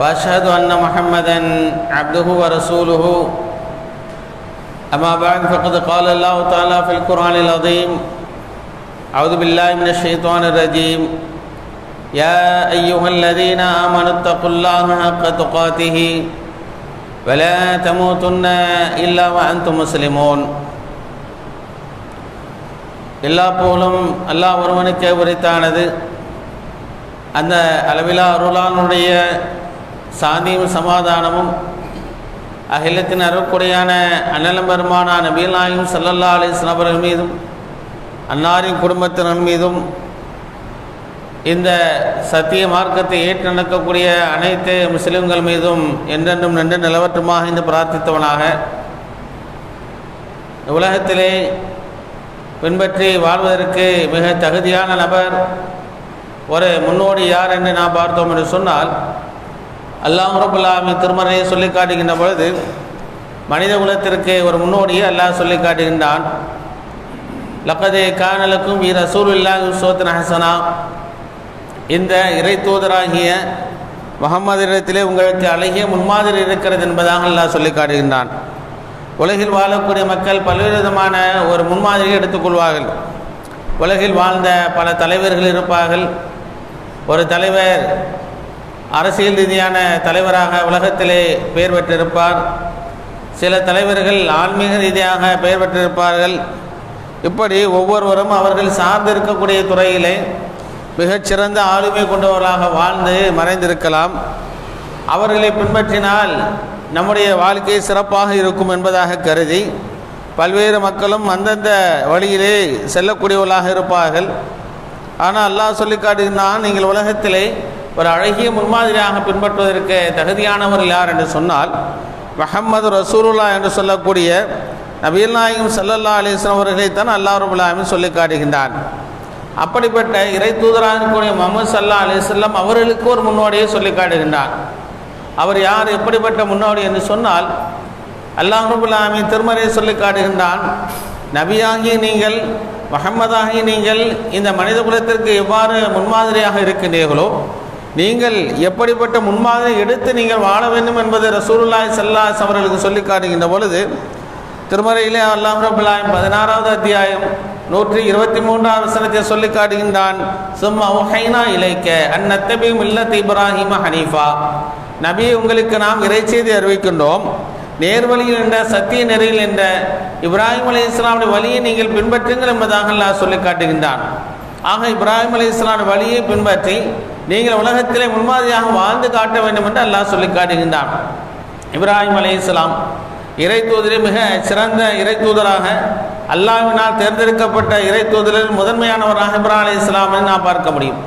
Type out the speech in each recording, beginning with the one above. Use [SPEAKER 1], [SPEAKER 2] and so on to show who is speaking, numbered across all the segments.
[SPEAKER 1] وأشهد أن محمدا عبده ورسوله أما بعد فقد قال الله تعالى في القرآن العظيم أعوذ بالله من الشيطان الرجيم يا أيها الذين آمنوا اتقوا الله حق تقاته ولا تموتن إلا وأنتم مسلمون எல்லா புகழும் அல்லாஹ் ஒருவனுக்கே உரித்தானது அந்த அளவிலா அருளானுடைய சாந்தியும் சமாதானமும். அகிலத்தின் அருக்குடையான அண்ணலம் பெருமான நபீல் நாயும் சல்லல்லா மீதும் அன்னாரின் குடும்பத்தினர் மீதும் இந்த சத்திய மார்க்கத்தை ஏற்று நடக்கக்கூடிய அனைத்து முஸ்லிம்கள் மீதும் என்றென்றும் நின்று நிலவற்றுமாக இந்த பிரார்த்தித்தவனாக உலகத்திலே பின்பற்றி வாழ்வதற்கு மிக தகுதியான நபர் ஒரு முன்னோடி யார் என்று நாம் பார்த்தோம் என்று சொன்னால் அல்லாஹ் ரபுல்லாமி திருமறையை சொல்லி காட்டுகின்ற பொழுது மனித குலத்திற்கு ஒரு முன்னோடியை அல்லாஹ் சொல்லி காட்டுகின்றான். லக்கதே கானலுக்கும் வீர சூருல்லா சோத்தன் ஹசனா. இந்த இறை தூதராகிய முகம்மதிடத்திலே உங்களுக்கு அழகிய முன்மாதிரி இருக்கிறது என்பதாக அல்லாஹ் சொல்லி காட்டுகின்றான். உலகில் வாழக்கூடிய மக்கள் பல்வேறு விதமான ஒரு முன்மாதிரியை எடுத்துக்கொள்வார்கள் உலகில் வாழ்ந்த பல தலைவர்கள் இருப்பார்கள். ஒரு தலைவர் அரசியல் ரீதியான தலைவராக உலகத்திலே பெயர் பெற்றிருப்பார். சில தலைவர்கள் ஆன்மீக ரீதியாக பெயர் பெற்றிருப்பார்கள். இப்படி ஒவ்வொருவரும் அவர்கள் சார்ந்திருக்கக்கூடிய துறையிலே மிகச்சிறந்த ஆளுமை கொண்டவர்களாக வாழ்ந்து மறைந்திருக்கலாம். அவர்களை பின்பற்றினால் நம்முடைய வாழ்க்கை சிறப்பாக இருக்கும் என்பதாக கருதி பல்வேறு மக்களும் அந்தந்த வழியிலே செல்லக்கூடியவர்களாக இருப்பார்கள். ஆனால் அல்லாஹ் சொல்லி காட்டுகின்றான் நீங்கள் உலகத்திலே ஒரு அழகிய முன்மாதிரியாக பின்பற்றுவதற்கு தகுதியானவர்கள் யார் என்று சொன்னால் மஹம்மது ரசூலுல்லா என்று சொல்லக்கூடிய நபீல் நாயகம் சல்லல்லா அலிஸ்லாம் அவர்களைத்தான் அல்லா ரபுல்லாமின் சொல்லி காட்டுகின்றான். அப்படிப்பட்ட இறை தூதராக இருக்கக்கூடிய முகமது சல்லா அலிஸ்லாம் அவர்களுக்கு ஒரு முன்னோடியை சொல்லி காட்டுகின்றான். அவர் யார் எப்படிப்பட்ட முன்னோடி என்று சொன்னால் அல்லாஹ் ரபுல்லாமி திருமறையை சொல்லி காட்டுகின்றான். நபியாகி நீங்கள் மஹம்மதாகி நீங்கள் இந்த மனித குலத்திற்கு எவ்வாறு முன்மாதிரியாக இருக்கின்றீர்களோ நீங்கள் எப்படிப்பட்ட முன்மாதிரி எடுத்து நீங்கள் வாழ வேண்டும் என்பது ரசூலுல்லாய் சல்லாஸ் அவர்களுக்கு சொல்லி காட்டுகின்ற பொழுது திருமறையிலே அல்லாஹ் ரபுல்லாயம் பதினாறாவது அத்தியாயம் நூற்றி இருபத்தி மூன்றாவது வசனத்தை சொல்லி காட்டுகின்றான். சும்மா உஹைனா இலைக்க அந்நத்தபி மில்லத் இப்ராஹிம ஹனீஃபா. நபி உங்களுக்கு நாம் இறைச்செய்தி அறிவிக்கின்றோம். நேர்வழியில் என்ற சத்திய நெறியில் என்ற இப்ராஹிம் அலி இஸ்லாமுடைய வழியை நீங்கள் பின்பற்றுங்கள் என்பதாக அல்லாஹ் சொல்லி காட்டுகின்றான். ஆக இப்ராஹிம் அலி இஸ்லாமுடைய வழியை பின்பற்றி நீங்கள் உலகத்திலே முன்மாதிரியாக வாழ்ந்து காட்ட வேண்டும் என்று அல்லாஹ் சொல்லி காட்டுகின்றான். இப்ராஹிம் அலி இஸ்லாம் இறை தூதரே மிக சிறந்த இறை தூதராக அல்லாவினால் தேர்ந்தெடுக்கப்பட்ட இறை தூதரில் முதன்மையானவராக இப்ராஹிம் அலி இஸ்லாமை நாம் பார்க்க முடியும்.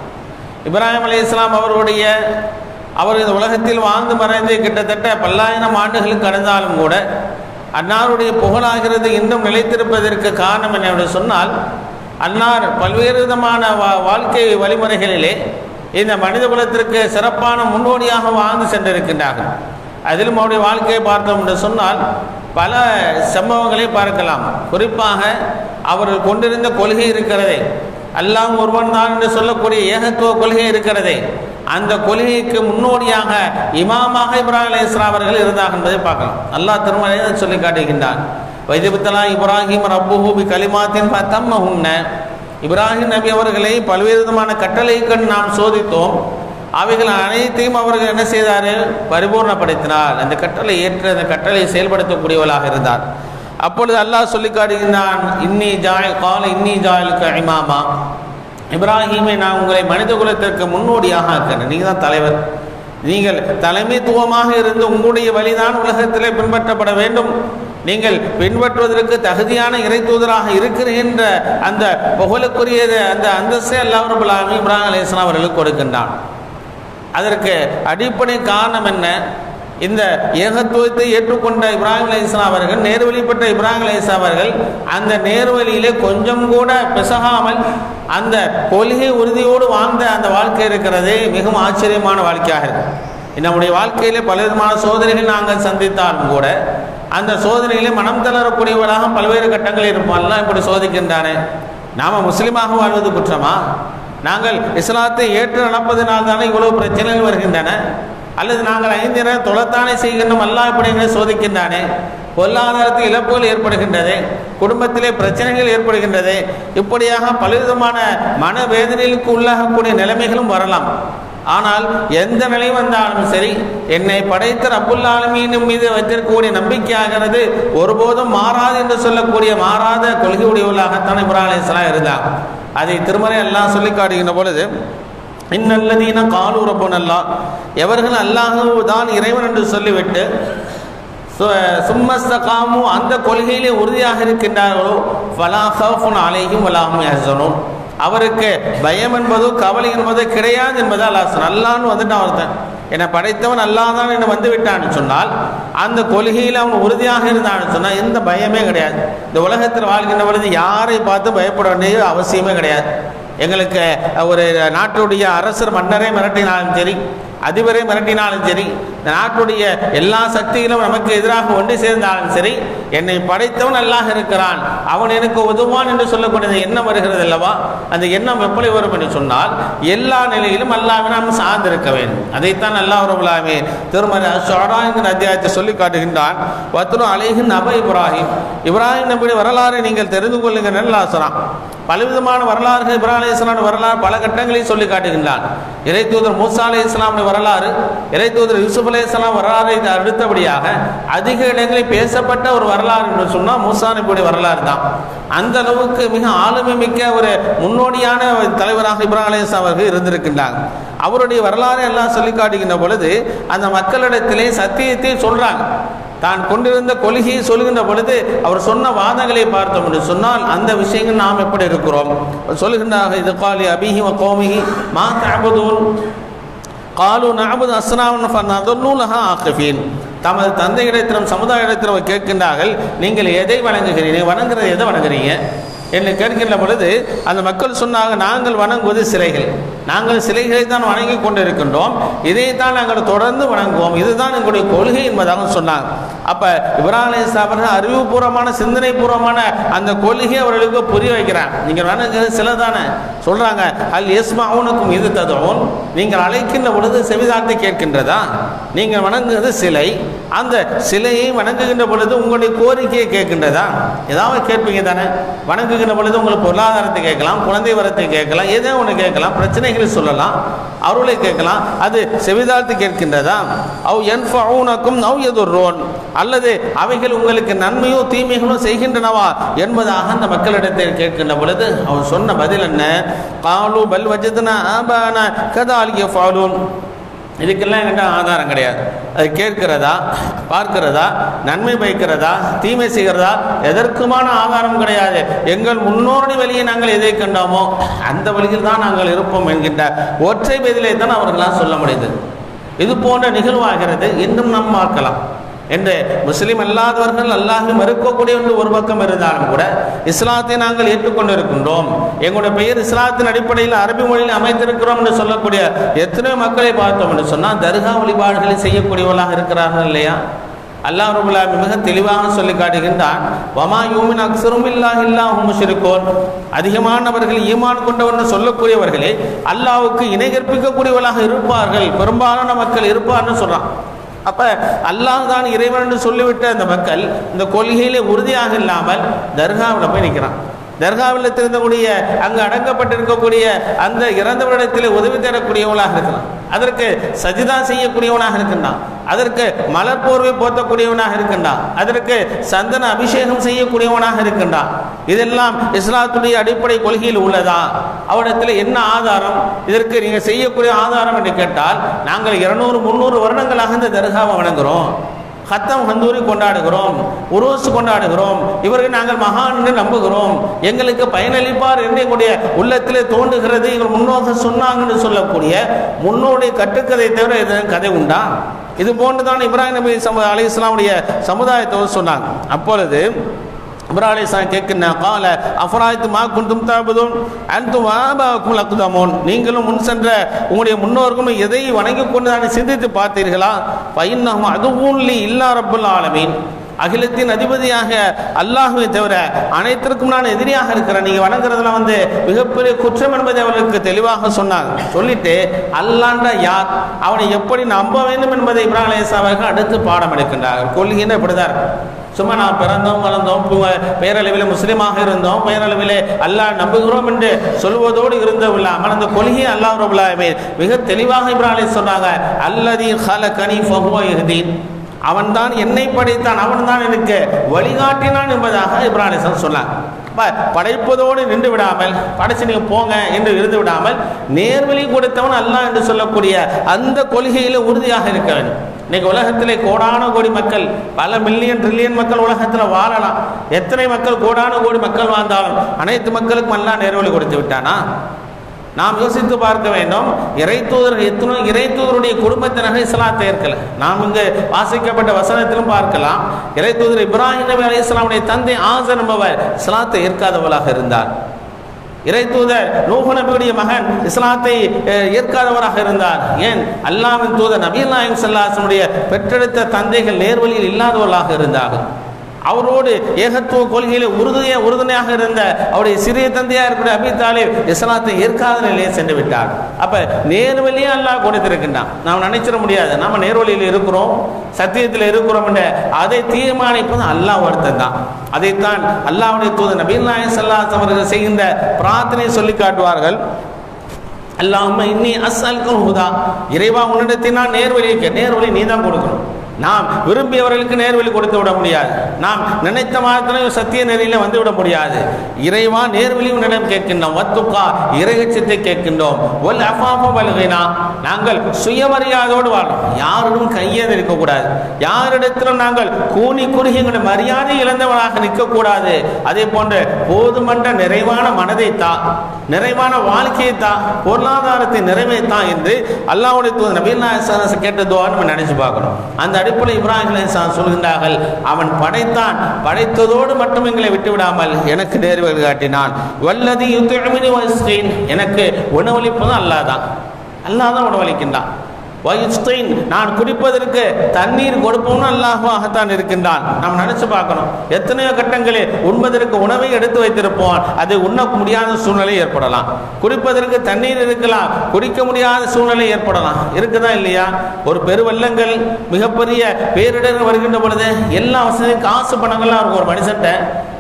[SPEAKER 1] இப்ராஹிம் அலி இஸ்லாம் அவருடைய அவர் இந்த உலகத்தில் வாழ்ந்து மறைந்து கிட்டத்தட்ட பல்லாயிரம் ஆண்டுகள் கடந்தாலும் கூட அன்னாருடைய புகழாகிறது இன்னும் நிலைத்திருப்பதற்கு காரணம் என்னவென்று சொன்னால் அன்னார் பல்வேறு விதமான வா வாழ்க்கை வழிமுறைகளிலே இந்த மனித குலத்திற்கு சிறப்பான முன்னோடியாக வாழ்ந்து சென்றிருக்கின்றார்கள். அதிலும் அவருடைய வாழ்க்கையை பார்த்தோம் என்று சொன்னால் பல சம்பவங்களை பார்க்கலாம். குறிப்பாக அவர்கள் கொண்டிருந்த கொள்கை இருக்கிறதே. எல்லாம் ஒருவன் தான் என்று சொல்லக்கூடிய ஏகத்துவ கொள்கை இருக்கிறதே. அந்த கொள்கைக்கு முன்னோடியாக இமாமாக இப்ராஹிம் அலி இஸ்லாம் அவர்கள் இருந்தார் என்பதை பார்க்கலாம். அல்லாஹ் திருமலையை சொல்லி காட்டுகின்றான். வைத்திபத்தலா இப்ராஹிம் ரப்புஹூபி கலிமாத்தின் பார்த்தம் உன்ன இப்ராஹிம் நபி அவர்களை பல்வேறு விதமான கட்டளைகள் நாம் சோதித்தோம். அவைகள் அனைத்தையும் அவர்கள் என்ன செய்தார்? பரிபூர்ணப்படுத்தினார். அந்த கட்டளை ஏற்று அந்த கட்டளை செயல்படுத்தக்கூடியவளாக இருந்தார். அப்பொழுது அல்லாஹ் சொல்லி காட்டுகின்றான் இன்னி ஜாய் கால இன்னி ஜாயலுக்கு இமாமா. இப்ராஹிமை நான் உங்களை மனித குலத்திற்கு முன்னோடியாக ஆக்கிறேன். நீங்கள் தான் தலைவர். நீங்கள் தலைமைத்துவமாக இருந்து உங்களுடைய வழிதான் உலகத்திலே பின்பற்றப்பட வேண்டும். நீங்கள் பின்பற்றுவதற்கு தகுதியான இறை தூதராக இருக்கிறீன்ற அந்த புகழுக்குரிய அந்த அந்தஸ்தே அல்லாஹ் ரபுல் ஆலமீன் அவர்களுக்கு கொடுக்கின்றான். அதற்கு அடிப்படை காரணம் என்ன? இந்த ஏகத்துவத்தை ஏற்றுக்கொண்ட இப்ராஹிம் அலி இஸ்லாம் அவர்கள் நேர்வழிப்பட்ட இப்ராஹிம் அலி இஸ்லாம் அவர்கள் அந்த நேர்வழியிலே கொஞ்சம் கூட பிசகாமல் அந்த கொள்கை உறுதியோடு வாழ்ந்த அந்த வாழ்க்கை இருக்கிறதே மிகவும் ஆச்சரியமான வாழ்க்கையாக இருக்கும். நம்முடைய வாழ்க்கையிலே பலவிதமான சோதனைகள் நாங்கள் சந்தித்தாலும் கூட அந்த சோதனையிலே மனம் தளரக்கூடியவராக பல்வேறு கட்டங்கள் இருப்போம். இப்படி சோதிக்கின்றானே. நாம் முஸ்லீமாக வாழ்வது குற்றமா? நாங்கள் இஸ்லாத்தை ஏற்று நடப்பதனால் தானே இவ்வளவு பிரச்சனைகள் வருகின்றன? அல்லது நாங்கள் ஐந்து நேரம் தொலைத்தானே செய்கின்றோம். அல்லாஹ் இப்படி சோதிக்கின்றானே. பொருளாதாரத்தில் இழப்புகள் ஏற்படுகின்றது. குடும்பத்திலே பிரச்சனைகள் ஏற்படுகின்றது. இப்படியாக பலவிதமான மனவேதனைகளுக்கு உள்ளாகக்கூடிய நிலைமைகளும் வரலாம். ஆனால் எந்த நிலை வந்தாலும் சரி என்னை படைத்த ரப்புல்லாலுமீனும் மீது வைத்திருக்கக்கூடிய நம்பிக்கையாகிறது ஒருபோதும் மாறாது என்று சொல்லக்கூடிய மாறாத கொள்கை உடையவர்களாகத்தான் இப்ராஹிம் அலைஹிஸ்ஸலாம் இருந்தார். அதை திருமறை எல்லாம் சொல்லி காட்டுகின்ற பொழுது இன்னல்லதீன காலு ரப்புனல்லா எவர்கள் அல்லாஹு தான் இறைவன் என்று சொல்லிவிட்டு சும்மஸ்தகாமு அந்த கொள்கையிலே உறுதியாக இருக்கின்றார்களோ ஃபலாஹாஃபுன் அலைஹிம் வலாஹும் யஹ்சனூன். அவருக்கு பயம் என்பதோ கவலை என்பதோ கிடையாது என்பதை அல்லாஹ் அல்லான்னு வந்துட்டான் ஒருத்தன். என்னை படைத்தவன் அல்லாதான் என்னை வந்து விட்டான்னு சொன்னால் அந்த கொள்கையில் அவன் உறுதியாக இருந்தான்னு சொன்னால் எந்த பயமே கிடையாது. இந்த உலகத்தில் வாழ்கின்ற பொழுது யாரை பார்த்து பயப்பட வேண்டிய அவசியமே கிடையாது. எங்களுக்கு ஒரு நாட்டுடைய அரசர் மன்னரை மிரட்டினாலும் சரி அதிபரை மிரட்டினாலும் சரி இந்த நாட்டுடைய எல்லா சக்திகளும் நமக்கு எதிராக ஒன்று சேர்ந்தாலும் சரி என்னை படைத்தவன் அல்லாஹ் இருக்கிறான். அவன் எனக்கு உதவான் என்று சொல்லக்கூடிய எண்ணம் வருகிறது அல்லவா? அந்த எண்ணம் எப்படி வரும் என்று சொன்னால் எல்லா நிலையிலும் அல்லாஹ்வை நாம் சார்ந்திருக்க வேண்டும். அதைத்தான் அல்லாஹ் ரபுல்லாமே திருமதி அஷாரா என்கிற அத்தியாயத்தை சொல்லி காட்டுகின்றான். வத்துரு அலைஹின் அப இப்ராஹிம். இப்ராஹிம் நபியுடைய வரலாறு நீங்கள் தெரிந்து கொள்ளுங்கள் அல்லாஹ் சொன்னான். பலவிதமான வரலாறுகள் இப்ராஹிம் அலி இஸ்லாமின் வரலாறு பல கட்டங்களையும் சொல்லி காட்டுகின்றான். இறை தூதர் மூசா அலி இஸ்லாமின் வரலாறு இறை தூதர் யூசுப் அலி இஸ்லாம் வரலாறை அடுத்தபடியாக அதிக இடங்களில் பேசப்பட்ட ஒரு வரலாறு என்று சொன்னால் மூசா நபியுடைய வரலாறு தான். அந்த அளவுக்கு மிக ஆளுமை மிக்க ஒரு முன்னோடியான ஒரு தலைவராக இப்ராஹிம் அலி இஸ்லாம் அவர்கள் இருந்திருக்கின்றாங்க அவருடைய வரலாறு எல்லாம் சொல்லி காட்டுகின்ற பொழுது அந்த மக்களிடத்திலே சத்தியத்தை சொல்றாங்க. தான் கொண்டிருந்த கொள்கையை சொல்கின்ற பொழுது அவர் சொன்ன வாதங்களை பார்த்தோம் என்று சொன்னால் அந்த விஷயங்கள் நாம் எப்படி இருக்கிறோம்? சொல்லுகின்றாக இது காலி அபிஹி கோமிஹி மா தபதூன் காலு நாபது அஸ்னாவன் ஃபன்னதுல்லூலஹா ஆக்கிஃபீன் தமது தந்தை இடத்திலும் சமுதாய இடத்திலும் கேட்கின்றார்கள் நீங்கள் எதை வணங்குகிறீங்க வணங்குறது எதை வணங்குறீங்க? என்று கேட்கின்ற பொழுது அந்த மக்கள் சொன்னாங்க நாங்கள் வணங்குவது சிலைகள். நாங்கள் சிலைகளை தான் வணங்கி கொண்டிருக்கின்றோம். இதைத்தான் நாங்கள் தொடர்ந்து வணங்குவோம். இதுதான் எங்களுடைய கொள்கை என்பதாக சொன்னாங்க அப்போ இப்ராஹிம் அவர்கள் அறிவுபூர்வமான சிந்தனை பூர்வமான அந்த கொள்கையை அவர்களுக்கு புரிய வைக்கிறாங்க நீங்கள் வணங்குறது சிலை தானே? சொல்கிறாங்க அல் எஸ்மாவுனுக்கும் இது ததுவும் நீங்கள் அழைக்கின்ற பொழுது செவிதார்த்தை கேட்கின்றதா? நீங்கள் வணங்குகிறது சிலை. அந்த சிலையை வணங்குகின்ற பொழுது உங்களுடைய கோரிக்கையை கேட்கின்றதா? ஏதாவது கேட்பீங்க தானே? வணங்குகின்ற பொழுது உங்களுக்கு பொருளாதாரத்தை கேட்கலாம் குழந்தை வரத்தை கேட்கலாம் ஏதோ ஒன்று கேட்கலாம் பிரச்சனைகள் சொல்லலாம் அருளை கேட்கலாம். அது செவிதாழ்த்து கேட்கின்றதா? அவ் என்ஃபவுனக்கும் நவ் எதுர்ரோன் அல்லது அவைகள் உங்களுக்கு நன்மையோ தீமைகளோ செய்கின்றனவா என்பதாக அந்த மக்களிடத்தில் கேட்கின்ற பொழுது அவன் சொன்ன பதில் என்ன? காலு பல் வஜதுனா ஆபான கதாலிய ஃபாலூன். இதுக்கெல்லாம் என்கிட்ட ஆதாரம் கிடையாது. அது கேட்கிறதா பார்க்கிறதா நன்மை பயக்கிறதா தீமை செய்கிறதா எதற்குமான ஆதாரம் கிடையாது. எங்கள் முன்னோடி வழியை நாங்கள் எதை கண்டோமோ அந்த வழியில் தான் நாங்கள் இருப்போம் என்கின்ற ஒற்றை பதிலை தான் அவர்களால் சொல்ல முடியுது இது போன்ற நிகழ்வாகிறது. இன்னும் நாம் பார்க்கலாம். என்று முஸ்லீம் அல்லாதவர்கள் அல்லாஹை மறுக்கக்கூடிய ஒன்று ஒரு பக்கம் இருந்தாலும் கூட இஸ்லாத்தை நாங்கள் ஏற்றுக்கொண்டிருக்கின்றோம். எங்களுடைய பெயர் இஸ்லாத்தின் அடிப்படையில் அரபி மொழியில் அமைத்திருக்கிறோம் என்று சொல்லக்கூடிய எத்தனை மக்களை பார்த்தோம் என்று சொன்னால் தர்கா வழிபாடுகளை செய்யக்கூடியவர்களாக இருக்கிறார்கள் இல்லையா? அல்லாஹ் ரபுல்லாமி மிக தெளிவாக சொல்லி காட்டுகின்றான் வமா யூமின் அக்சரும் இல்லா இல்லா முஷ்ரிகோன். அதிகமானவர்கள் ஈமான் கொண்டவர்னு சொல்லக்கூடியவர்களே அல்லாவுக்கு இணை கற்பிக்கக்கூடியவர்களாக இருப்பார்கள் பெரும்பாலான மக்கள் இருப்பார்னு சொல்றான். அப்ப அல்லாஹ் தான் இறைவன் என்று சொல்லிவிட்ட அந்த மக்கள் இந்த கொள்கையிலே உறுதியாக இல்லாமல் தர்காவில் போய் நிற்கிறான் தர்காவில் திருந்தக்கூடிய அங்கு அடங்கப்பட்டிருக்கக்கூடிய அந்த இறந்தவரிடத்தில் உதவி தரக்கூடியவனாக இருக்கிறான் அதற்கு சஜிதா செய்யக்கூடியவனாக இருக்கின்றான். அதற்கு மலர் போர்வை போர்த்தக்கூடியவனாக இருக்கின்றான். அதற்கு சந்தன அபிஷேகம் செய்யக்கூடியவனாக இருக்கின்றான். இதெல்லாம் இஸ்லாத்துடைய அடிப்படை கொள்கையில் உள்ளதா? அவரிடத்தில் என்ன ஆதாரம்? இதற்கு நீங்கள் செய்யக்கூடிய ஆதாரம் என்று கேட்டால் நாங்கள் இருநூறு முந்நூறு வருடங்களாக இந்த தர்காவை வணங்குகிறோம் ஹத்தம் ஹந்தூரி கொண்டாடுகிறோம். உருவசு கொண்டாடுகிறோம். இவர்கள் நாங்கள் மகான் என்று நம்புகிறோம். எங்களுக்கு பயனளிப்பார் என்று எங்களுடைய உள்ளத்திலே தோன்றுகிறது. இவர் முன்னோக சொன்னாங்கன்னு சொல்லக்கூடிய முன்னோடைய கட்டுக்கதை தவிர எதுவும் கதை உண்டா? இது போன்று தான் இப்ராஹிம் நபி சமு அலி இஸ்லாமுடைய சமுதாயத்தை சொன்னாங்க. அப்பொழுது இப்ராஹிம் கேட்கிற கால அஃபராய்த்து மா குண்டும் தாபதும் அன்து வாபாவுக்கும் லக்குதாமோன் நீங்களும் முன் சென்ற உங்களுடைய முன்னோர்களும் எதை வணங்கி கொண்டு தான் சிந்தித்து பார்த்தீர்களா? பையன் அதுவும் இல்லா ரப்புல் ஆலமீன். அகிலத்தின் அதிபதியாக அல்லாஹுவை தவிர அனைத்திற்கும் நான் எதிரியாக இருக்கிறேன். நீங்க வணங்குறதுல வந்து மிகப்பெரிய குற்றம் என்பதை அவர்களுக்கு தெளிவாக சொன்னாங்க சொல்லிட்டு அல்லாண்ட யார் அவனை எப்படி நம்ப வேண்டும் என்பதை இப்ராஹிம் அலேசா அவர்கள் அடுத்து பாடம் எடுக்கின்றார்கள். கொள்கின்ற இப்படிதான். சும்மா நான் பிறந்தோம் வளர்ந்தோம் பேரளவில் முஸ்லீமாக இருந்தோம் பேரளவில் அல்லாஹ் நம்புகிறோம் என்று சொல்வதோடு இருந்தோம் இல்லாமல் அந்த கொள்கையை அல்லாஹ் ரபுல்லாமே மிக தெளிவாக இப்ராஹிம் சொன்னாங்க. அல்லதி ஹல கனி ஃபஹுவ யஹ்தீன். அவன்தான் என்னை படைத்தான் அவன்தான் எனக்கு வழிகாட்டினான் என்பதாக இப்ராஹிம் சொன்னார். படைப்பதோடு நின்று விடாமல் படைச்சு நீங்க போங்க என்று இருந்து விடாமல் நேர்வழி கொடுத்தவன் அல்ல என்று சொல்லக்கூடிய அந்த கொள்கையில உறுதியாக இருக்க வேண்டும். இன்னைக்கு உலகத்திலே கோடான கோடி மக்கள் பல மில்லியன் ட்ரில்லியன் மக்கள் உலகத்தில் வாழலாம். எத்தனை மக்கள் கோடான கோடி மக்கள் வாழ்ந்தாலும் அனைத்து மக்களுக்கும் எல்லாம் நேர்வழி கொடுத்து விட்டானா? நாம் யோசித்து பார்க்க வேண்டும் இறை தூதர் எத்தனை இறை தூதருடைய குடும்பத்தினரை இஸ்லாத்தை ஏற்கல. நாம் இங்கு வாசிக்கப்பட்ட வசனத்திலும் பார்க்கலாம் இறை தூதர் இப்ராஹிம் நபி அலி இஸ்லாமுடைய தந்தை ஆசர் என்பவர் இஸ்லாத்தை ஏற்காதவளாக இருந்தார். இறை தூதர் நூஹு நபியுடைய மகன் இஸ்லாத்தை ஏற்காதவராக இருந்தார். ஏன்? அல்லாவின் தூதர் நபீல் நாயக் சல்லாசனுடைய பெற்றெடுத்த தந்தைகள் நேர்வழியில் இல்லாதவர்களாக இருந்தார்கள். அவரோடு ஏகத்துவ கொள்கையில உறுதுணைய உறுதுணையாக இருந்த அவருடைய சிறிய தந்தையாக இருக்கிற அபி தாலிப் இஸ்லாத்தை ஏற்காத நிலையை சென்று விட்டார். அப்ப நேர்வழியே அல்லாஹ் கொடுத்திருக்கின்றான். நாம் நினைச்சிட முடியாது. நம்ம நேர்வழியில் இருக்கிறோம் சத்தியத்தில் இருக்கிறோம் என்ற அதை தீர்மானிப்பது அல்லாஹ் ஒருத்தன் தான் அதைத்தான் அல்லாவுடைய தூது நபீல் நாயன் சல்லாஸ் அவர்கள் செய்கின்ற பிரார்த்தனை சொல்லி காட்டுவார்கள். அல்லாஹ்ம இன்னி அசல்கள் ஹுதா. இறைவா உன்னிடத்தில் நேர்வழியை நேர்வழி நீ தான் கொடுக்கணும். நாம் விரும்பியவர்களுக்கு நேர்வழி கொடுத்து விட முடியாது. நாம் நினைத்த மாத்திரம் சத்திய நெறியில வந்து விட முடியாது. இறைவா நேர்வழி உன்னிடம் கேட்கின்றோம். வத்துக்கா இறைச்சத்தை கேட்கின்றோம். ஒல் அஃபாஃப வல்கினா நாங்கள் சுயமரியாதையோடு வாழும் யாரிடம் கையேந்து இருக்கக்கூடாது. யாரிடத்திலும் நாங்கள் கூனி குறுகி எங்களுடைய மரியாதை இழந்தவனாக நிற்கக்கூடாது. அதே போன்று போதுமன்ற நிறைவான மனதை தா நிறைவான வாழ்க்கையை தா பொருளாதாரத்தை நிறைவை என்று அல்லாவுடைய தூதர் நபீல் நாயகம் கேட்ட துவா நம்ம நினைச்சு பார்க்கணும். அந்த அடுப்பில் இப்ராஹிம் அலைஹிஸ்ஸலாம் சொல்கின்றார்கள் அவன் படைத்தான் படைத்ததோடு மட்டும் எங்களை விட்டு விடாமல் எனக்கு நேர்வழி காட்டினான். வல்லது எனக்கு உணவளிப்பதும் அல்லாஹ் தான். அல்லாஹ் தான் உணவளிக்கின்றான். வயுஸ்தைன் நான் குடிப்பதற்கு தண்ணீர் கொடுப்போம்னு அல்லாஹாகத்தான் இருக்கின்றான். நாம் நினைச்சு பார்க்கணும். எத்தனையோ கட்டங்களில் உண்பதற்கு உணவை எடுத்து வைத்திருப்போம். அது உண்ண முடியாத சூழ்நிலை ஏற்படலாம். குடிப்பதற்கு தண்ணீர் இருக்கலாம். குடிக்க முடியாத சூழ்நிலை ஏற்படலாம். இருக்குதா இல்லையா? ஒரு பெருவெள்ளங்கள் மிகப்பெரிய பேரிடர் வருகின்ற பொழுது எல்லா வசதியும் காசு பணங்கள்லாம் இருக்கும். ஒரு மனுஷன்ட்ட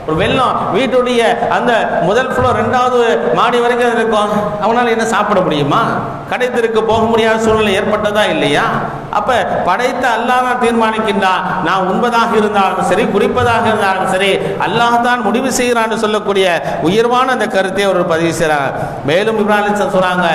[SPEAKER 1] ஒரு வெள்ளம் வீட்டுடைய அந்த முதல் ஃப்ளோர் ரெண்டாவது மாடி வரைக்கும் இருக்கும். அவனால் என்ன சாப்பிட முடியுமா? கடைத்திற்கு போக முடியாத சூழ்நிலை ஏற்பட்டதா இல்லையா? அப்ப படைத்த அல்லாஹ் தான் தீர்மானிக்கின்றான். நான் உண்பதாக இருந்தாலும் சரி குறிப்பதாக இருந்தாலும் சரி அல்லாஹ் தான் முடிவு செய்கிறான்னு சொல்லக்கூடிய உயர்வான அந்த கருத்தை அவர் பதிவு செய்கிறார். மேலும் இப்ராஹிம் சொல்றாங்க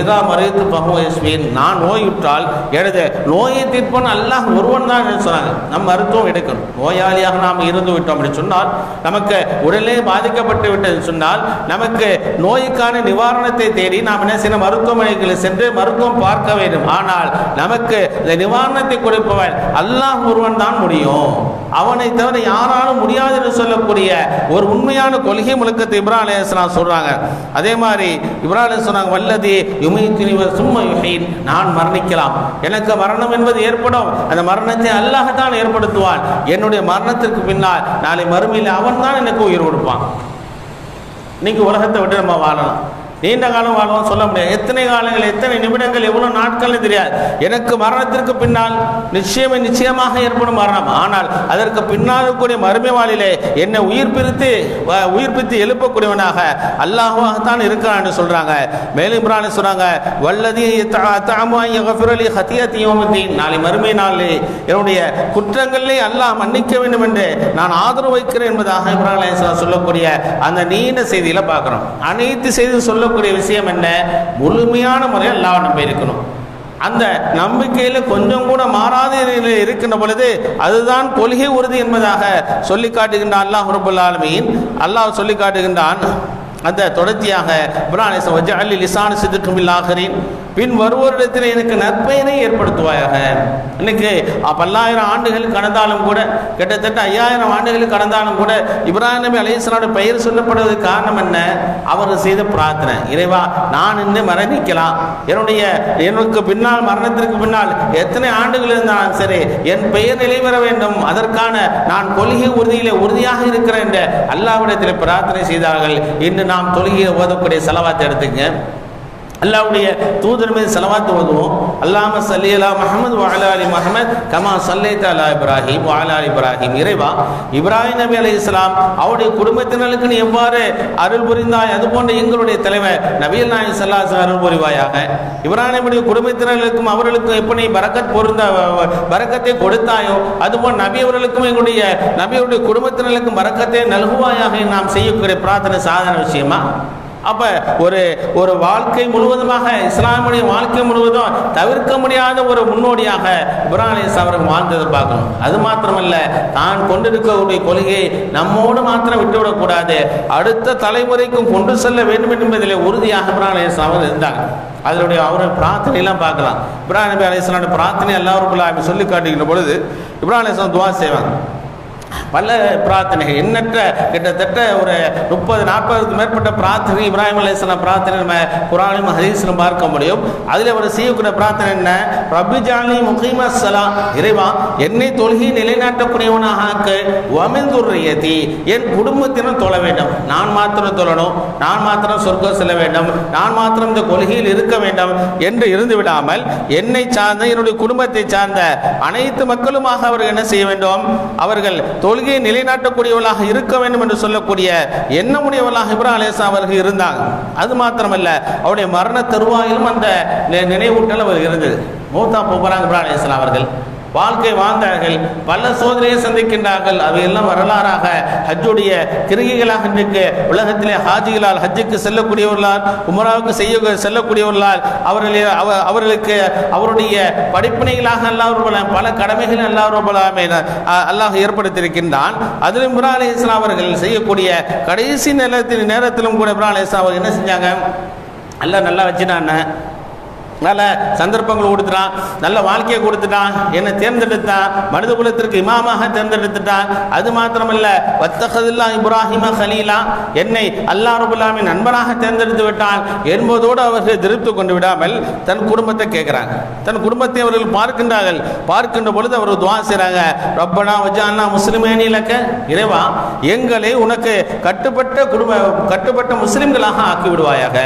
[SPEAKER 1] இதா மறைத்து பகுவஸ்மீன் நான் நோயுற்றால் எனது நோயை தீர்ப்பன் அல்லாஹ் ஒருவன் தான் சொன்னாங்க. நம்ம மருத்துவம் எடுக்கணும். நோயாளியாக நாம் இருந்து விட்டோம் அப்படின்னு சொன்னால் நமக்கு நமக்கு உடலே பாதிக்கப்பட்டு விட்டது. சொன்னால் நமக்கு நோய்க்கான நிவாரணத்தை தேடி நாம் என்ன செய்யணும்? மருத்துவமனைகளில் சென்று மருத்துவம் பார்க்க வேண்டும். ஆனால் நமக்கு இந்த நிவாரணத்தை கொடுப்பவன் அல்லாஹ் ஒருவன் தான் முடியும். அவனை தவிர யாராலும் முடியாது என்று சொல்லக்கூடிய ஒரு உண்மையான கொள்கை முழுக்கத்தை இப்ராஹிம் அலைஹிஸ்ஸலாம் சொல்றாங்க. அதே மாதிரி இப்ராஹிம் அலைஹிஸ்ஸலாம் சொன்னாங்க வல்லதி யுமைத்தினிவர் சும்மா யுஹீன் நான் மரணிக்கலாம். எனக்கு மரணம் என்பது ஏற்படும். அந்த மரணத்தை அல்லாஹ் தான் ஏற்படுத்துவான். என்னுடைய மரணத்திற்கு பின்னால் நாளை மறுமையில் அவன் தான் எனக்கு உயிர் கொடுப்பான். இன்னைக்கு உலகத்தை விட்டு நம்ம வாழலாம். நீண்ட காலம் வாழ்வோம் சொல்ல முடியாது. எத்தனை காலங்கள் எத்தனை நிமிடங்கள் எவ்வளவு நாட்கள்னு தெரியாது. எனக்கு மரணத்திற்கு பின்னால் நிச்சயமே நிச்சயமாக ஏற்படும் மரணம். ஆனால் அதற்கு பின்னால் இருக்கக்கூடிய மறுமை வாழிலே என்னை உயிர் பிரித்து வ- உயிர் பிரித்து எழுப்பக்கூடியவனாக அல்லாஹாகத்தான் இருக்கிறான்னு சொல்றாங்க. மேலும் இப்ராஹிம் சொல்றாங்க வல்லதி தாமாயி ஹத்தியத்தியோமத்தீன் நாளை மறுமை நாளிலே என்னுடைய குற்றங்களே அல்லாஹ் மன்னிக்க வேண்டும் என்று நான் ஆதரவு வைக்கிறேன் என்பதாக இப்ரான் சொல்லக்கூடிய அந்த நீண்ட செய்தியில பார்க்கிறோம். அனைத்து செய்தி சொல்ல சொல்லக்கூடிய விஷயம் என்ன? முழுமையான முறையில் அல்லாவை நம்ப இருக்கணும். அந்த நம்பிக்கையில் கொஞ்சம் கூட மாறாத நிலையில் இருக்கின்ற பொழுது அதுதான் கொள்கை உறுதி என்பதாக சொல்லி காட்டுகின்ற அல்லாஹ் ரபுல் ஆலமீன். அல்லாஹ் சொல்லி காட்டுகின்றான். அந்த தொடர்ச்சியாக இப்ராஹிம் வஜஅலி லிசான சிதுக்கும் ஆகரின். பின் வருவோரிடத்தில் எனக்கு நற்பெயரை ஏற்படுத்துவாயாக. இன்னைக்கு பல்லாயிரம் ஆண்டுகள் கடந்தாலும் கூட கிட்டத்தட்ட ஐயாயிரம் ஆண்டுகள் கடந்தாலும் கூட இப்ராஹிம் நபி அலைஹிஸ்ஸலாமுடைய பெயர் சொல்லப்படுவதற்கு காரணம் என்ன? அவர் செய்த பிரார்த்தனை. இறைவா நான் இன்னும் மரணிக்கலாம். என்னுடைய எனக்கு பின்னால் மரணத்திற்கு பின்னால் எத்தனை ஆண்டுகள் இருந்தாலும் சரி என் பெயர் நிலை பெற வேண்டும். அதற்கான நான் கொள்கை உறுதியிலே உறுதியாக இருக்கிறேன் என்ற அல்லாவிடத்தில் பிரார்த்தனை செய்தார்கள். இன்று நாம் தொழுகிய ஓதக்கூடிய செலவாத்தை எடுத்துங்க அல்லாவுடைய தூதர் மீது செலவாத்து ஓதுவோம். அல்லாம சல்லி அலா முஹம்மது வாலா அலி முஹம்மத் கமா சல்லைத் அலா இப்ராஹிம் வாலா அலி இப்ராஹிம். இறைவா இப்ராஹிம் நபி அலி இஸ்லாம் அவருடைய குடும்பத்தினருக்கு நீ எவ்வாறு அருள் புரிந்தாய்? அது போன்ற எங்களுடைய தலைவர் நபியல் நாயன் சல்லாஸ் அருள் புரிவாயாக. இப்ராஹிம் நபியுடைய குடும்பத்தினர்களுக்கும் அவர்களுக்கும் எப்படி பரக்கத் பொருந்த பரக்கத்தை கொடுத்தாயோ அதுபோல் நபி அவர்களுக்கும் எங்களுடைய நபியுடைய குடும்பத்தினர்களுக்கும் பரக்கத்தை நல்குவாயாக நாம் செய்யக்கூடிய பிரார்த்தனை சாதன விஷயமா? அப்ப ஒரு ஒரு வாழ்க்கை முழுவதுமாக இஸ்லாமுடைய வாழ்க்கை முழுவதும் தவிர்க்க முடியாத ஒரு முன்னோடியாக இப்ராஹிம் அவர்கள் வாழ்ந்ததை பார்க்கணும். அது மாத்திரமல்ல தான் கொண்டிருக்கக்கூடிய கொள்கையை நம்மோடு மாத்திரம் விட்டுவிடக்கூடாது அடுத்த தலைமுறைக்கும் கொண்டு செல்ல வேண்டும் என்பதில் உறுதியாக இப்ராஹிம் அவர்கள் இருந்தாங்க. அதனுடைய அவருடைய பிரார்த்தனையெல்லாம் பார்க்கலாம். இப்ராஹிம் நபி அலையாமோட பிரார்த்தனை எல்லாருக்குள்ள சொல்லி காட்டுகின்ற பொழுது இப்ராஹிம் துவா செய்வாங்க. பல பிரார்த்தனைகள். எண்ணற்ற கிட்டத்தட்ட ஒரு முப்பது நாற்பதுக்கு மேற்பட்ட பிரார்த்தனை இப்ராஹிம் அலையாம் பிரார்த்தனை நம்ம குரானும் ஹதீஸிலும் பார்க்க முடியும். அதில் அவர் செய்யக்கூடிய பிரார்த்தனை என்ன? ரபி ஜானி முகீம சலாம் இறைவா என்னை தொழுகை நிலைநாட்டக்கூடியவனாக ஆக்கு. வமிந்துரியதி என் குடும்பத்தினர் தொழ வேண்டும். நான் மாத்திரம் தொழணும். நான் மாத்திரம் சொர்க்கம் செல்ல வேண்டும். நான் மாத்திரம் இந்த கொள்கையில் இருக்க வேண்டும் என்று இருந்து விடாமல் என்னை சார்ந்த என்னுடைய குடும்பத்தை சார்ந்த அனைத்து மக்களுமாக அவர்கள் என்ன செய்ய வேண்டும்? அவர்கள் தொழுகையை நிலைநாட்டக்கூடியவர்களாக இருக்க வேண்டும் என்று சொல்லக்கூடிய எண்ணமுடையவர்களாக இப்ராஹிம் அலேசா அவர்கள் இருந்தாங்க. அது மாத்திரமல்ல அவருடைய மரண தருவாயிலும் அந்த நினைவூட்டல் அவர் இருந்தது. மூத்தா போகிறாங்க இப்ராஹிம் அலேஸ்லாம் அவர்கள். வாழ்க்கை வாழ்ந்தார்கள். பல சோதனையை சந்திக்கின்றார்கள். அவையெல்லாம் வரலாறாக ஹஜ்ஜுடைய கிருகிகளாக இன்றைக்கு உலகத்திலே ஹாஜிகளால் ஹஜ்ஜுக்கு செல்லக்கூடியவர்களால் உமராவுக்கு செய்ய செல்லக்கூடியவர்களால் அவர்களே அவ- அவர்களுக்கு அவருடைய படிப்பினைகளாக எல்லாரும் பல கடமைகள் எல்லாரும் அல்லாஹ் ஏற்படுத்தியிருக்கின்றான். அதிலும் இப்ரா அலி இஸ்லாம் அவர்கள் செய்யக்கூடிய கடைசி நேரத்தின் நேரத்திலும் கூட இப்ரா அலி இஸ்லாம் அவர்கள் என்ன செஞ்சாங்க? எல்லாம் நல்லா வச்சுனான்னு நல்ல சந்தர்ப்பங்கள் கொடுத்துட்டான் நல்ல வாழ்க்கையை கொடுத்துட்டான் என்னை தேர்ந்தெடுத்தான் மனித குலத்திற்கு இமாமாக தேர்ந்தெடுத்துட்டான் அது மாத்திரமல்ல வத்தகதில்லா இப்ராஹிம ஹலீலா என்னை அல்லா ரபுல்லாமின் நண்பனாக தேர்ந்தெடுத்து விட்டான் என்பதோடு அவர்கள் திருப்தி கொண்டு விடாமல் தன் குடும்பத்தை கேட்குறாங்க. தன் குடும்பத்தை அவர்கள் பார்க்கின்றார்கள். பார்க்கின்ற பொழுது அவர் துவா செய்கிறாங்க ரப்பனா வஜானா முஸ்லிமேனி இலக்க இறைவா எங்களை உனக்கு கட்டுப்பட்ட குடும்ப கட்டுப்பட்ட முஸ்லிம்களாக ஆக்கி விடுவாயாக.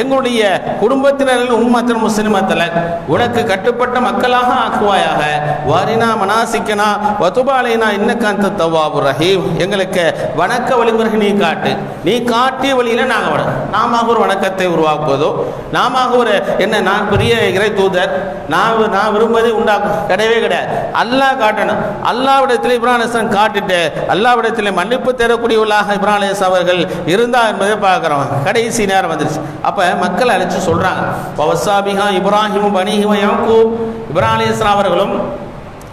[SPEAKER 1] எங்களுடைய குடும்பத்தினரில் உம்மத்தன் முஸ்லிமத்தில் உனக்கு கட்டுப்பட்ட மக்களாக ஆக்குவாயாக. வாரினா மனாசிக்கனா வதுபாலைனா இன்னக்காந்த தவாபு ரஹீம். எங்களுக்கு வணக்க வழிமுறை நீ காட்டு. நீ காட்டிய வழியில நாங்கள் வர நாம ஒரு வணக்கத்தை உருவாக்குவதோ. நாம ஒரு என்ன நான் பெரிய இறை தூதர். நான் நான் விரும்புவதை உண்டாக்கும் கிடையவே கிடையாது. அல்லாஹ் காட்டணும். அல்லாவிடத்தில் இப்ராஹிம் காட்டிட்டு அல்லாவிடத்தில் மன்னிப்பு தேடக்கூடியவர்களாக இப்ராஹிம் அவர்கள் இருந்தா என்பதை பார்க்குறோம். கடைசி நேரம் வந்துருச்சு. அப்போ மக்கள் அழைச்சி சொல்கிறாங்க பவசாபிகா இப்ராஹிம் பனிஹிம யாக்கூப். இப்ராஹிம் அவர்களும்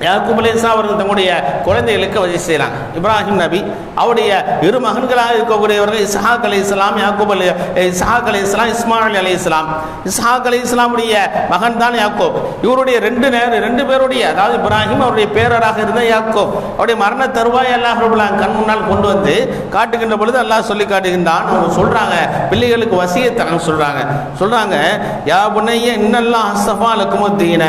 [SPEAKER 1] யாக்கூப் அலைஹிஸ்ஸலாம் அவர்கள் தங்களுடைய குழந்தைகளுக்கு வழி செய்கிறாங்க இப்ராஹிம் நபி அவருடைய இரு மகன்களாக இருக்கக்கூடியவர்கள் இஸ்ஹாக் அலி இஸ்லாம் யாக்கூப் அலி இஸ்ஹாக் அலி இஸ்லாம் இஸ்மாயில் அலி இஸ்லாம் இஸ்ஹாக் அலி இஸ்லாமுடைய மகன் தான் யாக்கோப். இவருடைய ரெண்டு நேர் ரெண்டு பேருடைய அதாவது இப்ராஹிம் அவருடைய பேரராக இருந்த யாக்கோப். அவருடைய மரண தருவாய் அல்லாஹ் கண் முன்னால் கொண்டு வந்து காட்டுகின்ற பொழுது அல்லாஹ் சொல்லி காட்டுகின்றான். அவங்க சொல்றாங்க பிள்ளைகளுக்கு வசியத்தனம் சொல்றாங்க. சொல்றாங்க யா புனைய இன்னெல்லாம் அசஃபா தீன.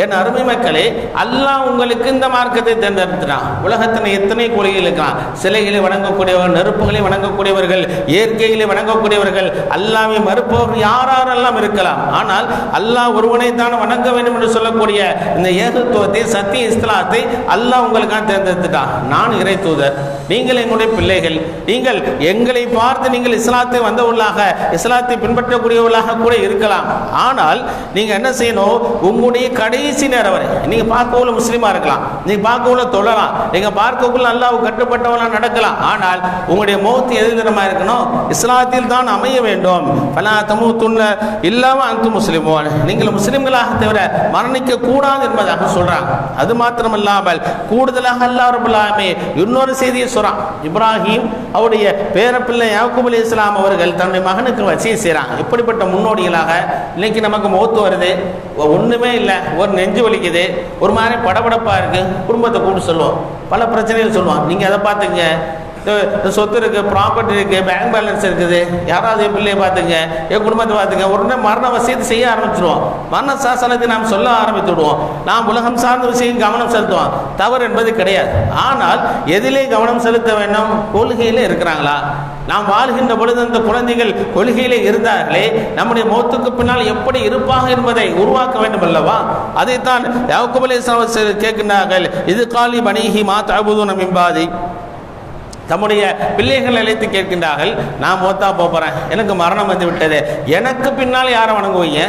[SPEAKER 1] என் அருமை மக்களே அல்லாஹ் உங்களுக்கு இந்த மார்க்கத்தை தேர்ந்தெடுத்தான் உலகத்தில் எத்தனை கொள்கைகள் இருக்கலாம். சிலைகளை வணங்கக்கூடியவர்கள் நெருப்புகளை வணங்கக்கூடியவர்கள் இயற்கைகளை வணங்கக்கூடியவர்கள் அல்லாவை மறுப்பவர்கள் யாரெல்லாம் இருக்கலாம். ஆனால் அல்லாஹ் ஒருவனை தான் வணங்க வேண்டும் என்று சொல்லக்கூடிய இந்த ஏகத்துவத்தை சத்திய இஸ்லாத்தை அல்லாஹ் உங்களுக்காக தேர்ந்தெடுத்துட்டான். நான் இறை தூதர். நீங்கள் எங்களுடைய பிள்ளைகள். நீங்கள் எங்களை பார்த்து நீங்கள் இஸ்லாத்தை வந்தவர்களாக இஸ்லாத்தை பின்பற்றக்கூடியவர்களாக கூட இருக்கலாம். ஆனால் நீங்கள் என்ன செய்யணும்? உங்களுடைய கடை கடைசி நேரம் வரை. நீங்கள் பார்க்கவுள்ள முஸ்லீமாக இருக்கலாம். நீங்கள் பார்க்கவுள்ள தொழலாம். நீங்கள் பார்க்கக்குள்ள அல்லாஹ் கட்டுப்பட்டவங்களா நடக்கலாம். ஆனால் உங்களுடைய மௌத்து எது இருக்கணும்? இஸ்லாத்தில் தான் அமைய வேண்டும். பலா தமு துண்ண இல்லாமல் அந்த முஸ்லிமோன். நீங்கள் முஸ்லிம்களாக தவிர மரணிக்க கூடாது என்பதாக சொல்றாங்க. அது மாத்திரமல்லாமல் கூடுதலாக அல்லாஹ் ரபுல் இன்னொரு செய்தியை சொல்றான். இப்ராஹிம் அவருடைய பேரப்பிள்ளை யாக்கூப் அலி இஸ்லாம் அவர்கள் தன்னுடைய மகனுக்கு வசிய செய்கிறாங்க இப்படிப்பட்ட முன்னோடிகளாக இன்னைக்கு நமக்கு மௌத்து வருது. ஒ- ஒண்ணுமே இல்லை. ஒரு நெஞ்சு வலிக்குது. ஒரு மாதிரி படபடப்பா இருக்கு. குடும்பத்தை கூப்பிட்டு சொல்லுவோம். பல பிரச்சனைகள் சொல்லுவான் நீங்க அதை பார்த்துங்க சொத்து இருக்கு ப்ராப்பர்ட்டி இருக்கு பேங்க் பேலன்ஸ் இருக்குது. யாராவது என் பிள்ளையை பார்த்துங்க என் குடும்பத்தை பார்த்துங்க உடனே மரண வசியத்தை செய்ய ஆரம்பிச்சிருவோம். மரண சாசனத்தை நாம் சொல்ல ஆரம்பித்து விடுவோம் நாம் உலகம் சார்ந்த விஷயம் கவனம் செலுத்துவோம். தவறு என்பது கிடையாது. ஆனால் எதிலே கவனம் செலுத்த வேண்டும். கொள்கையில இருக்கிறாங்களா? நாம் வாழ்கின்ற பொழுது அந்த குழந்தைகள் கொள்கையிலே இருந்தார்களே நம்முடைய மௌத்துக்கு பின்னால் எப்படி இருப்பாங்க என்பதை உருவாக்க வேண்டும் அல்லவா? அதைத்தான் யாக்கூப் கேட்கின்றார்கள். இது காலி பணிகி மா தஅபுதுன தம்முடைய பிள்ளைகள் அழைத்து கேட்கின்றார்கள் நான் மோத்தா போகிறேன் எனக்கு மரணம் வந்து விட்டது. எனக்கு பின்னால் யாரை வணங்குவீங்க?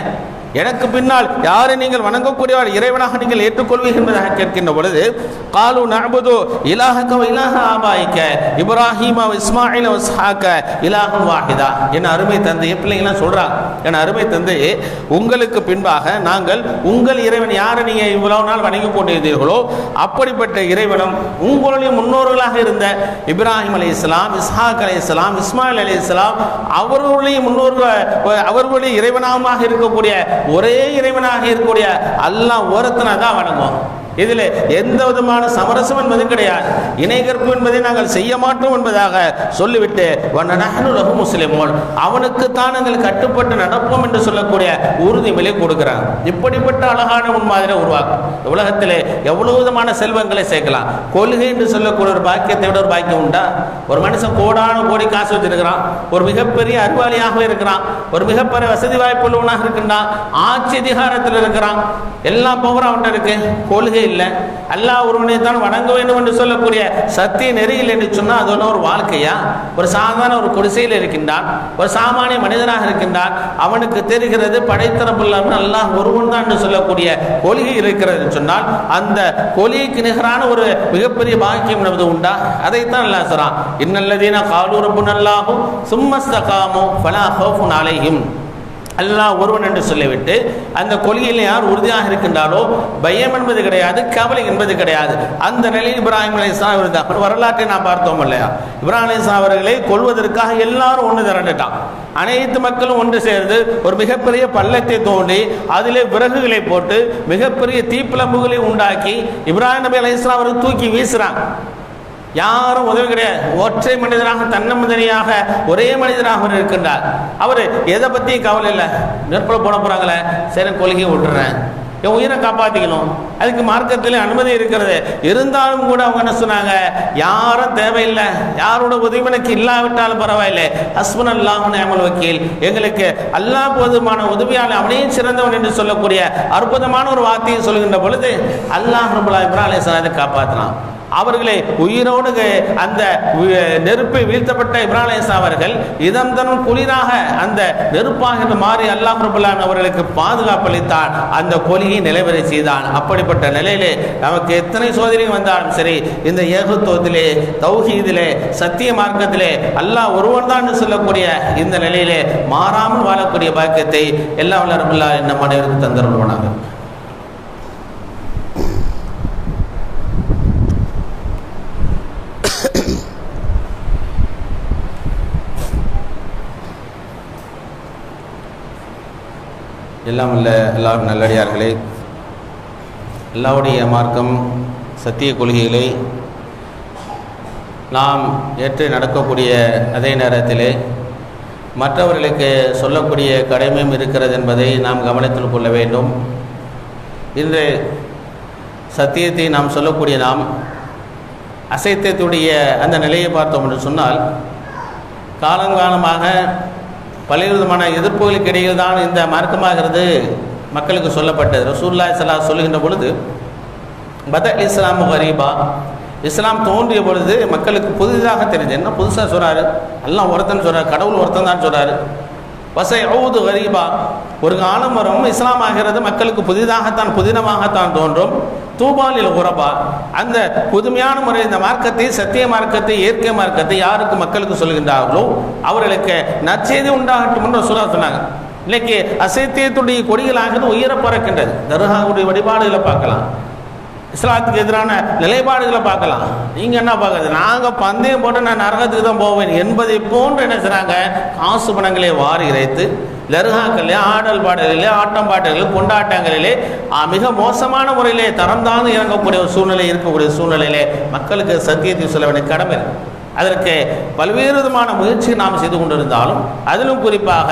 [SPEAKER 1] எனக்கு பின்னால் யாரை நீங்கள் வணங்கக்கூடியவர் இறைவனாக நீங்கள் ஏற்றுக்கொள்வீர்கள் என்பதாக கேட்கின்ற பொழுது காலு நபுது இலாஹக்க இலாக ஆபாய்க்க இப்ராஹிமா இஸ்மாயில் இஸ்ஹாக்க இலாகம் வாஹிதா என் அருமை தந்தை என் பிள்ளைங்களாம் சொல்கிறாங்க என் அருமை தந்தை உங்களுக்கு பின்பாக நாங்கள் உங்கள் இறைவன் யாரை நீங்கள் இவ்வளவு நாள் வணங்கி கொண்டிருந்தீர்களோ அப்படிப்பட்ட இறைவனும் உங்களுடைய முன்னோர்களாக இருந்த இப்ராஹிம் அலி இஸ்லாம் இஸ்ஹாக் அலி இஸ்லாம் இஸ்மாயில் அலி இஸ்லாம் அவர்களுடைய முன்னோர்கள் அவர்களுடைய இறைவனாக இருக்கக்கூடிய ஒரே இறைவனாக இருக்கக்கூடிய அல்லாஹ் ஒருத்தனை தான் வணங்கும். இதில் எந்த விதமான சமரசம் என்பது கிடையாது. இணைகற்பு என்பதை நாங்கள் செய்ய மாட்டோம் என்பதாக சொல்லிவிட்டு நஹனுலகு முஸ்லிமோன். அவனுக்குத்தான் நாங்கள் கட்டுப்பட்டு நடப்போம் என்று சொல்லக்கூடிய உறுதிமொழி கொடுக்கிறாங்க இப்படிப்பட்ட அழகான முன்மாதிரி உருவாக்கும். உலகத்தில் உலகத்திலே எவ்வளவு விதமான செல்வங்களை சேர்க்கலாம். கொள்கை என்று சொல்லக்கூடிய ஒரு பாக்கியத்தை விட ஒரு பாக்கியம் உண்டா? ஒரு மனுஷன் கோடான கோடி காசு வச்சிருக்கிறான். ஒரு மிகப்பெரிய அறிவாளியாக இருக்கிறான். ஒரு மிகப்பெரிய வசதி வாய்ப்பு உள்ளவனாக இருக்கின்றான். ஆட்சி அதிகாரத்தில் இருக்கிறான். எல்லா பவர் அவன்கிட்ட இருக்கு. கொள்கை இல்லை. அல்லாஹ் ஒருவனை தான் வணங்க வேண்டும் என்று சொல்லக்கூடிய சத்திய நெறியில் என்று சொன்னால் அது ஒன்று ஒரு வாழ்க்கையா? ஒரு சாதாரண ஒரு குடிசையில் இருக்கின்றான் ஒரு சாமானிய மனிதனாக இருக்கின்றான் அவனுக்கு தெரிகிறது படைத்தரப்பில்லாமல் அல்லாஹ் ஒருவன் தான் என்று சொல்லக்கூடிய கொள்கை இருக்கிறது சொன்னால் அந்த கொலிக்கு நிகரான ஒரு மிகப்பெரிய பாக்கியம் நமது உண்டா? அதைத்தான் அல்லா சொல்றான். இன்னல்லதீன காலூரப்பு நல்லாகும் சும்மஸ்தகாமும் பலா ஃபலா ஹௌஃபுன் அல்லாஹ் ஒருவன் என்று சொல்லிவிட்டு அந்த கொள்கையில் யார் உறுதியாக இருக்கின்றாரோ பயம் என்பது கிடையாது கவலை என்பது கிடையாது. அந்த நிலையில் இப்ராஹிம் அலிஸ்லாம் இருந்தார் அப்புறம் வரலாற்றை நான் பார்த்தோம் இல்லையா? இப்ராஹிம் அலிஸ்லாம் அவர்களை கொள்வதற்காக எல்லாரும் ஒன்று திரண்டுட்டான். அனைத்து மக்களும் ஒன்று சேர்ந்து ஒரு மிகப்பெரிய பள்ளத்தை தோண்டி அதிலே விறகுகளை போட்டு மிகப்பெரிய தீப்பிளம்புகளை உண்டாக்கி இப்ராஹிம் நபி அலிஸ்லாம் அவர்கள் தூக்கி வீசுறாங்க. யாரும் உதவி கிடையாது. ஒற்றை மனிதனாக தன்னமனிதனியாக ஒரே மனிதனாக அவர் இருக்கின்றார். அவர் எதை பற்றியும் கவலை இல்லை. நெருப்பில் போட போகிறாங்களே சரி கொள்கையை விட்டுறேன். என் உயிரை காப்பாற்றிக்கணும் அதுக்கு மார்க்கத்தில் அனுமதி இருக்கிறது. இருந்தாலும் கூட அவங்க என்ன சொன்னாங்க? யாரும் தேவையில்லை. யாரோட உதவி எனக்கு இல்லாவிட்டாலும் பரவாயில்லை. ஹஸ்பன் அல்லாஹன் நேமல் வக்கீல். எங்களுக்கு அல்லாஹ் போதுமான உதவியாளர் அவனையும் சிறந்தவன் என்று சொல்லக்கூடிய அற்புதமான ஒரு வார்த்தையை சொல்கின்ற பொழுது அல்லாஹ் ரபுல்லா இப்ராஹிம் அலைஹிஸ்ஸலாத்தை காப்பாற்றலாம் அவர்களை உயிரோடு அந்த வி- நெருப்பை வீழ்த்தப்பட்ட இப்ராஹிம் அவர்கள் இதம் தனும் குளிராக அந்த நெருப்பாக மாறி அல்லாஹ் ரபுல்லான் அவர்களுக்கு பாதுகாப்பு அளித்தான். அந்த கொலியை நிலைவரை செய்தான். அப்படிப்பட்ட நிலையிலே நமக்கு எத்தனை சோதனை வந்தாலும் சரி இந்த ஏகத்துவத்திலே தௌஹீதிலே சத்திய மார்க்கத்திலே அல்லாஹ் ஒருவன் தான் சொல்லக்கூடிய இந்த நிலையிலே மாறாமல் வாழக்கூடிய பாக்கியத்தை எல்லா வல்ல ரபுல்லா நம் அனைவருக்கும் எல்லாம் உள்ள எல்லாரும் நல்லடியார்களே. எல்லாருடைய மார்க்கம் சத்திய கொள்கைகளை நாம் ஏற்று நடக்கக்கூடிய அதே நேரத்திலே மற்றவர்களுக்கு சொல்லக்கூடிய கடமையும் இருக்கிறது என்பதை நாம் கவனத்தில் கொள்ள வேண்டும். இன்று சத்தியத்தை நாம் சொல்லக்கூடிய நாம் அசைத்தத்துடைய அந்த நிலையை பார்த்தோம் என்று சொன்னால் காலங்காலமாக பல்வேறு விதமான எதிர்ப்புகளுக்கு இடையில் தான் இந்த மார்க்கமாகிறது. மக்களுக்கு சொல்லப்பட்டது. ரசூல்லா சலா சொல்லுகின்ற பொழுது பத இஸ்லாம் ஹரீபா இஸ்லாம் தோன்றிய பொழுது மக்களுக்கு புதிதாக தெரிஞ்சு என்ன புதுசாக சொல்கிறாரு எல்லாம் ஒருத்தன் சொல்கிறார் கடவுள் ஒருத்தன் தான் சொல்கிறாரு வசை ஊது ஹரீபா ஒரு காலம் வரும் இஸ்லாம் ஆகிறது. மக்களுக்கு புதிதாகத்தான் புதினமாகத்தான் தோன்றும். தூபாலில் உரபா அந்த புதுமையான முறை இந்த மார்க்கத்தை சத்திய மார்க்கத்தை இயற்கை மார்க்கத்தை யாருக்கு மக்களுக்கு சொல்கின்றார்களோ அவர்களுக்கு நற்செய்தி உண்டாகட்டும் என்று சொல்ல சொன்னாங்க. இன்னைக்கு அசைத்தியத்துடைய கொடிகளாக உயர பறக்கின்றது. தர்காவுடைய வழிபாடுகளை பார்க்கலாம். இஸ்லாத்துக்கு எதிரான நிலைப்பாடுகளை பார்க்கலாம். நீங்கள் என்ன பார்க்குறது? நாங்கள் பந்தயம் போட்டு நான் நரகத்துக்கு தான் போவேன். என்பதை போன்று என்ன செய்கிறாங்க காசு பணங்களை வாரி இறைத்து தர்காக்களிலே ஆடல் பாடல்களிலே ஆட்டம் பாடல்களிலே கொண்டாட்டங்களிலே மிக மோசமான முறையிலே தரம் தாழ்ந்து இறங்கக்கூடிய ஒரு சூழ்நிலை இருக்கக்கூடிய சூழ்நிலையிலே மக்களுக்கு சத்தியத்தை சொல்ல வேண்டிய கடமை இருக்கு. அதற்கு பல்வேறு விதமான முயற்சி நாம் செய்து கொண்டிருந்தாலும் அதிலும் குறிப்பாக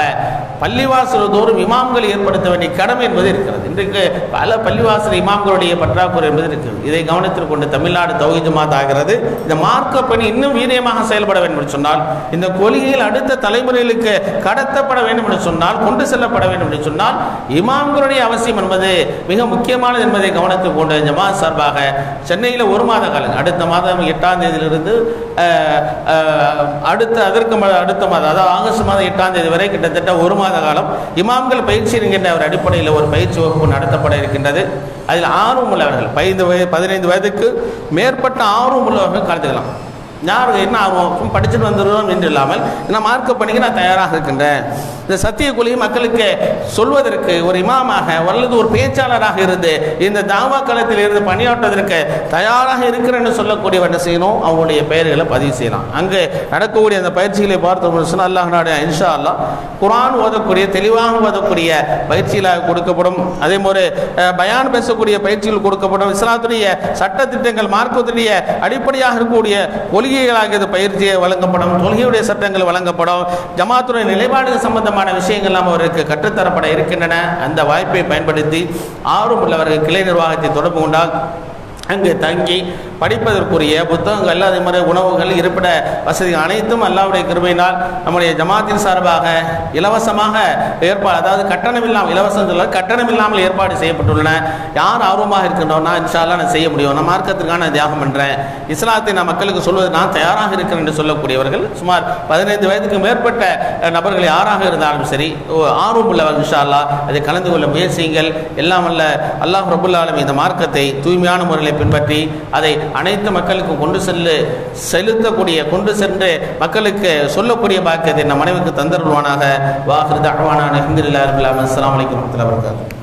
[SPEAKER 1] பள்ளிவாசல் தோறும் இமாம்கள் ஏற்படுத்த வேண்டிய கடமை என்பது இருக்கிறது. இன்றைக்கு பல பள்ளிவாசல் இமாம்களுடைய பற்றாக்குறை என்பது இருக்கிறது. இதை கவனத்தில் கொண்டு தமிழ்நாடு தௌஹீத் மாத ஆகிறது. இந்த மார்க்க பணி இன்னும் வீரியமாக செயல்பட வேண்டும் என்று சொன்னால் இந்த கொள்கையில் அடுத்த தலைமுறைகளுக்கு கடத்தப்பட வேண்டும் என்று சொன்னால் கொண்டு செல்லப்பட வேண்டும் என்று சொன்னால் இமாம்களுடைய அவசியம் என்பது மிக முக்கியமானது என்பதை கவனத்தில் கொண்டு ஜமாத் சார்பாக சென்னையில் ஒரு மாத காலம் அடுத்த மாதம் எட்டாம் தேதியிலிருந்து அடுத்த அதற்கு அடுத்த மாதம் அதாவது ஆகஸ்ட் மாதம் எட்டாம் தேதி வரை கிட்டத்தட்ட ஒரு மாத காலம் இமாம்கள் பயிற்சி என்கின்ற ஒரு அடிப்படையில் ஒரு பயிற்சி வகுப்பு நடத்தப்பட இருக்கின்றது. அதில் ஆர்வம் உள்ளவர்கள் பதினைந்து வயது பதினைந்து வயதுக்கு மேற்பட்ட ஆர்வம் உள்ளவர்கள் கலந்துக்கலாம். யார் என்ன ஆர்வம்? படிச்சுட்டு வந்துடுவோம் என்று இல்லாமல் நான் மார்க்க பணிக்கு நான் தயாராக இருக்கின்றேன். இந்த சத்திய குழி மக்களுக்கு சொல்வதற்கு ஒரு இமாமாக அல்லது ஒரு பேச்சாளராக இருந்து இந்த தாவா களத்தில் இருந்து பணியாற்றுவதற்கு தயாராக இருக்கிறேன்னு சொல்லக்கூடியவர் என்ன செய்யணும்? அவங்களுடைய பெயர்களை பதிவு செய்யலாம். அங்கே நடக்கக்கூடிய அந்த பயிற்சிகளை பார்த்து சொன்னால் அல்லாஹ் நாடு இன்ஷா அல்லாஹ் குரான் ஓதக்கூடிய தெளிவாக ஓதக்கூடிய பயிற்சிகளாக கொடுக்கப்படும். அதே மாதிரி பயான் பேசக்கூடிய பயிற்சிகள் கொடுக்கப்படும். இஸ்லாத்துடைய சட்டத்திட்டங்கள் மார்க்கத்துடைய அடிப்படையாக இருக்கக்கூடிய ஒலி இது பயிற்சியை வழங்கப்படும். தொழுகையுடைய சட்டங்கள் வழங்கப்படும். ஜமாத்துடைய நிலைப்பாடுகள் சம்பந்தமான விஷயங்கள்லாம் அவருக்கு கற்றுத்தரப்பட இருக்கின்றன. அந்த வாய்ப்பை பயன்படுத்தி ஆர்வம் உள்ளவர்கள் கிளை நிர்வாகத்தை தொடர்பு கொண்டால் அங்கு தங்கி படிப்பதற்குரிய புத்தகங்கள் அதே மாதிரி உணவுகள் இருப்பிட வசதி அனைத்தும் அல்லாவுடைய கிருமையினால் நம்முடைய ஜமாத்தின் சார்பாக இலவசமாக ஏற்பாடு அதாவது கட்டணம் இல்லாமல் இலவசம் சொல்ல கட்டணம் இல்லாமல் ஏற்பாடு செய்யப்பட்டுள்ளன. யார் ஆர்வமாக இருக்கின்றோம்னா இன்ஷால்லாம் நான் செய்ய முடியும். நான் மார்க்கத்திற்கான தியாகம் பண்ணுறேன் இஸ்லாத்தை நான் மக்களுக்கு சொல்வது நான் தயாராக இருக்கிறேன் என்று சொல்லக்கூடியவர்கள் சுமார் பதினைந்து வயதுக்கு மேற்பட்ட நபர்கள் யாராக இருந்தாலும் சரி ஓ, ஆர்வம் உள்ளவர்கள் இன்ஷால்லா அதை கலந்து கொள்ள முயற்சியுங்கள். எல்லாம் அல்ல அல்லாஹ் ரபுல்லாலும் இந்த மார்க்கத்தை தூய்மையான முறையில் பின்பற்றி அதை அனைத்து மக்களுக்கும் கொண்டு செல்லு செலுத்தக்கூடிய கொண்டு சென்று மக்களுக்கு சொல்லக்கூடிய பாக்கியத்தை நம் மனைவிக்கு தந்தருள்வானாக. வாஹிருத அஹ்வானான ஹிந்தில்லா அஸ்லாம் வலைக்கம் வரமத்துல வரகாத்து